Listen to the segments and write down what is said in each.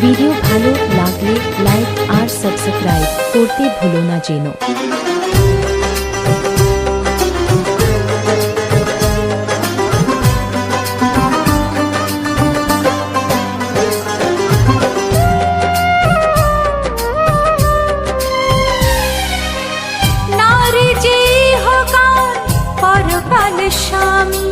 Video ভালো লাগলে like আর subscribe করতে ভুলো না যেন। স্বামী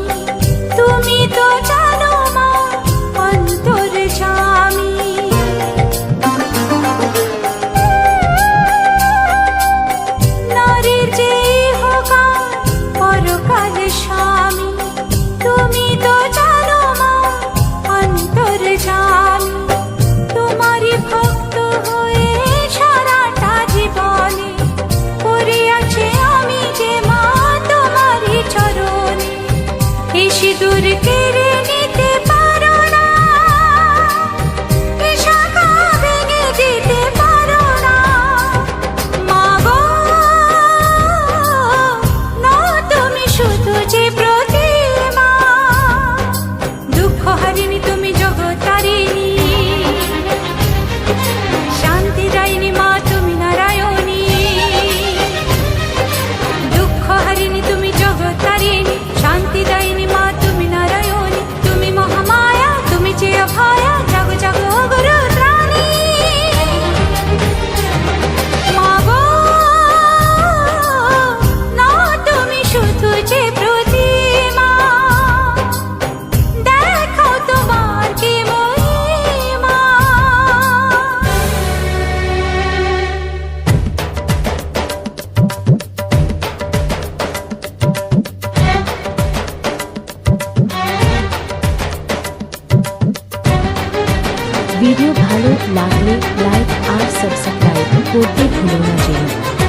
वीडियो भलो लगले लाइक और सब्सक्राइब करते भूलना चाहिए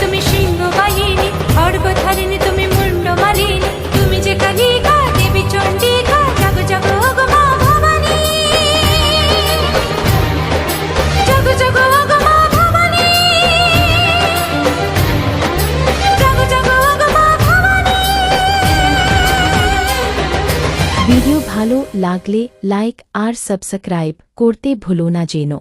তুমি সিংহ বাহিনী অর্ঘধারিণী তুমি মুন্ড মালিনী। তুমি যে কালিকা দেবী, চণ্ডিকা, জগ জগ ভিডিও ভালো লাগলে লাইক আর সাবস্ক্রাইব করতে ভুলো না যেন